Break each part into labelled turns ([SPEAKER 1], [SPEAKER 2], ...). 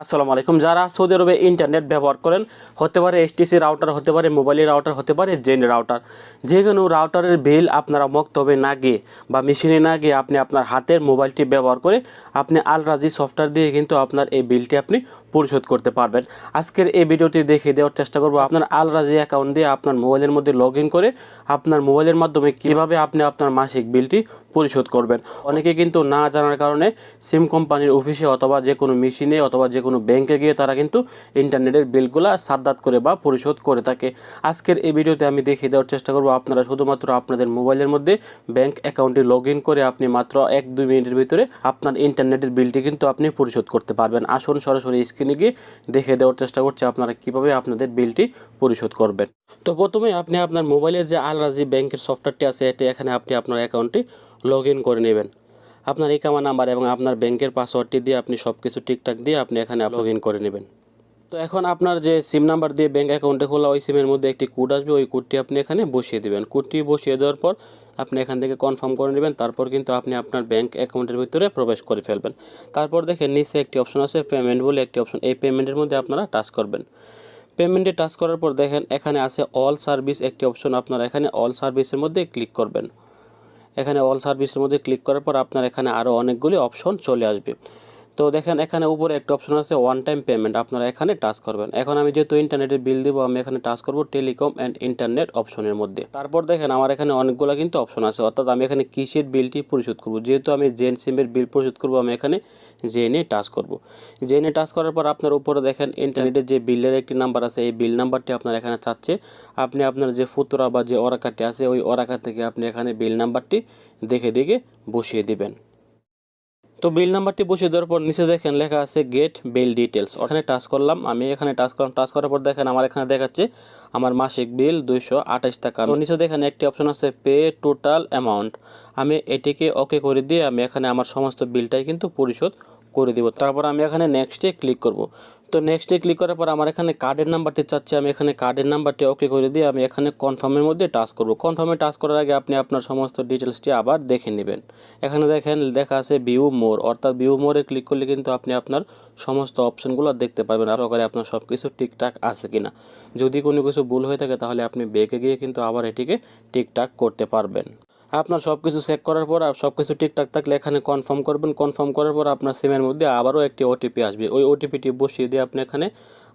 [SPEAKER 1] আসসালামু আলাইকুম। যারা সৌদি আরবে ইন্টারনেট ব্যবহার করেন, হতে পারে এসটিসি রাউটার হতে পারে মোবাইলের রাউটার হতে পারে জেন রাউটার যে কোনো রাউটারের বিল আপনারা মক্তবে না গিয়ে বা মেশিনে না গিয়ে আপনি আপনার হাতের মোবাইলটি ব্যবহার করে আপনি আল রাজি সফটওয়্যার দিয়ে কিন্তু আপনার এই বিলটি আপনি পরিশোধ করতে পারবেন। আজকের এই ভিডিওটি দেখে দেওয়ার চেষ্টা করব আপনার আল রাজি অ্যাকাউন্ট দিয়ে আপনার মোবাইলের মধ্যে লগ করে আপনার মোবাইলের মাধ্যমে কীভাবে আপনি আপনার মাসিক বিলটি পরিশোধ করবেন। অনেকে কিন্তু না জানার কারণে সিম কোম্পানির অফিসে অথবা যে কোনো মেশিনে অথবা যে কোনো ব্যাংকে গিয়ে তারা কিন্তু ইন্টারনেটের বিলগুলা সাদ্দাত করে বা পরিশোধ করে থাকে। আজকের এই ভিডিওতে আমি দেখিয়ে দেওয়ার চেষ্টা করব আপনারা শুধুমাত্র আপনাদের মোবাইলের মধ্যে ব্যাংক অ্যাকাউন্টে লগ করে আপনি মাত্র এক দুই মিনিটের ভিতরে আপনার ইন্টারনেটের বিলটি কিন্তু আপনি পরিশোধ করতে পারবেন। আসুন সরাসরি স্ক্রিনে গিয়ে দেখে দেওয়ার চেষ্টা করছি আপনারা কীভাবে আপনাদের বিলটি পরিশোধ করবেন। তো প্রথমে আপনি আপনার মোবাইলের যে আল রাজি ব্যাংকের সফটওয়্যারটি আছে, এটি এখানে আপনি আপনার অ্যাকাউন্টটি লগ করে নেবেন। আপনার ইকামা নাম্বার এবং আপনার ব্যাংকের পাসওয়ার্ডটি দিয়ে আপনি সব কিছু ঠিকঠাক দিয়ে আপনি এখানে লগ ইন করে নেবেন। তো এখন আপনার যে সিম নাম্বার দিয়ে ব্যাঙ্ক অ্যাকাউন্টে খোলা ওই সিমের মধ্যে একটি কোড আসবে ওই কোডটি আপনি এখানে বসিয়ে দেবেন। কোডটি বসিয়ে দেওয়ার পর আপনি এখান থেকে কনফার্ম করে নেবেন তারপর কিন্তু আপনি আপনার ব্যাঙ্ক অ্যাকাউন্টের ভিতরে প্রবেশ করে ফেলবেন। তারপর দেখেন নিচে একটি অপশন আছে পেমেন্ট বলে একটি অপশন এই পেমেন্টের মধ্যে আপনারা টাচ করবেন। পেমেন্টে টাচ করার পর দেখেন এখানে আছে অল সার্ভিস একটি অপশন আপনারা এখানে অল সার্ভিসের মধ্যে ক্লিক করবেন। এখানে অল সার্ভিসের মধ্যে ক্লিক করার পর আপনার এখানে আরও অনেকগুলি অপশন চলে আসবে। তো দেখেন এখানে উপরে একটা অপশন আছে ওয়ান টাইম পেমেন্ট আপনারা এখানে টাচ করবেন। এখন আমি যেহেতু ইন্টারনেটের বিল দিব, আমি এখানে টাচ করব টেলিকম অ্যান্ড ইন্টারনেট অপশনের মধ্যে। তারপর দেখেন আমার এখানে অনেকগুলো কিন্তু অপশন আছে, অর্থাৎ আমি এখানে কিসের বিলটি পরিশোধ করব। যেহেতু আমি জেন সিমের বিল পরিশোধ করব, আমি এখানে জেনে টাচ করব। জেনে টাচ করার পর আপনার উপরে দেখেন ইন্টারনেটের যে বিলের একটি নাম্বার আছে, এই বিল নাম্বারটি আপনার এখানে চাচ্ছে। আপনি আপনার যে ফুতরা বা যে অরাকাটি আছে, ওই অরাকা থেকে আপনি এখানে বিল নাম্বারটি দেখে দেখে বসিয়ে দিবেন। তো বিল নাম্বারটি বসিয়ে দেওয়ার পর নিচে দেখেন লেখা আছে গেট বিল ডিটেলস ওখানে টাচ করলাম, আমি এখানে টাচ করলাম, টাচ করার পর দেখেন আমার এখানে দেখাচ্ছে আমার মাসিক বিল দুইশো আঠাশ টাকা। তো নিচে দেখেন একটি অপশন আছে পে টোটাল অ্যামাউন্ট আমি এটিকে ওকে করে দিয়ে আমি এখানে আমার সমস্ত বিলটাই কিন্তু পরিশোধ করে দিব। তারপর আমি এখানে নেক্সটে ক্লিক করব। তো নেক্সটে ক্লিক করার পর আমার এখানে কার্ডের নাম্বারটি চাচ্ছে, আমি এখানে কার্ডের নাম্বারটি ওকে করে দিয়ে আমি এখানে কনফার্মের মধ্যে টাচ করব। কনফার্মে টাচ করার আগে আপনি আপনার সমস্ত ডিটেলসটি আবার দেখে নেবেন। এখানে দেখেন লেখা আছে ভিউ মোর অর্থাৎ ভিউ মোরে ক্লিক করলে কিন্তু আপনি আপনার সমস্ত অপশনগুলো দেখতে পারবেন। সহকারে আপনার সব কিছু ঠিকঠাক আছে কিনা। যদি কোনো কিছু ভুল হয়ে থাকে তাহলে আপনি বেঁকে গিয়ে কিন্তু আবার এটিকে ঠিকঠাক করতে পারবেন। আপনার সব কিছু চেক করার পর সব কিছু ঠিকঠাক থাকলে এখানে কনফার্ম করবেন। কনফার্ম করার পর আপনার সিমের মধ্যে আবারও একটি ওটিপি আসবে। ওই ওটিপিটি বসিয়ে দিয়ে আপনি এখানে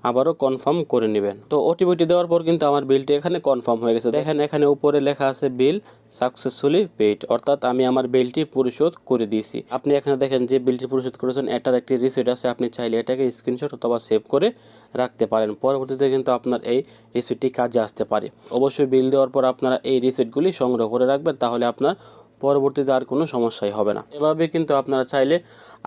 [SPEAKER 1] আবারও কনফার্ম করে নেবেন। তো ওটিপিটি দেওয়ার পর কিন্তু আমার বিলটি এখানে কনফার্ম হয়ে গেছে। দেখেন, এখানে উপরে লেখা আছে বিল সাকসেসফুলি পেইড অর্থাৎ আমি আমার বিলটি পরিশোধ করে দিয়েছি। আপনি এখানে দেখেন যে বিলটি পরিশোধ করেছেন, এটার একটি রিসিট আছে। আপনি চাইলে এটাকে স্ক্রিনশট অথবা সেভ করে রাখতে পারেন। পরবর্তীতে কিন্তু আপনার এই রিসিটটি কাজে আসতে পারে। অবশ্যই বিল দেওয়ার পর আপনারা এই রিসিটগুলি সংগ্রহ করে রাখবেন, তাহলে আপনার পরবর্তীতে আর কোনো সমস্যাই হবে না। এভাবে কিন্তু আপনারা চাইলে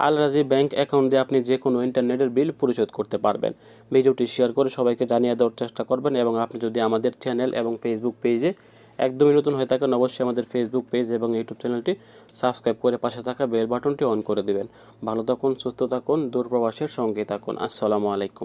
[SPEAKER 1] আল রাজি ব্যাংক অ্যাকাউন্ট দিয়ে আপনি যে কোনো ইন্টারনেটের বিল পরিশোধ করতে পারবেন। ভিডিওটি শেয়ার করে সবাইকে জানিয়ে দেওয়ার চেষ্টা করবেন এবং আপনি যদি আমাদের চ্যানেল এবং ফেসবুক পেজে একদমই নতুন হয়ে থাকেন, অবশ্যই আমাদের ফেসবুক পেজ এবং ইউটিউব চ্যানেলটি সাবস্ক্রাইব করে পাশে থাকা বেল বাটনটি অন করে দেবেন। ভালো থাকুন, সুস্থ থাকুন, দূরপ্রবাসের সঙ্গে থাকুন। আসসালামু আলাইকুম।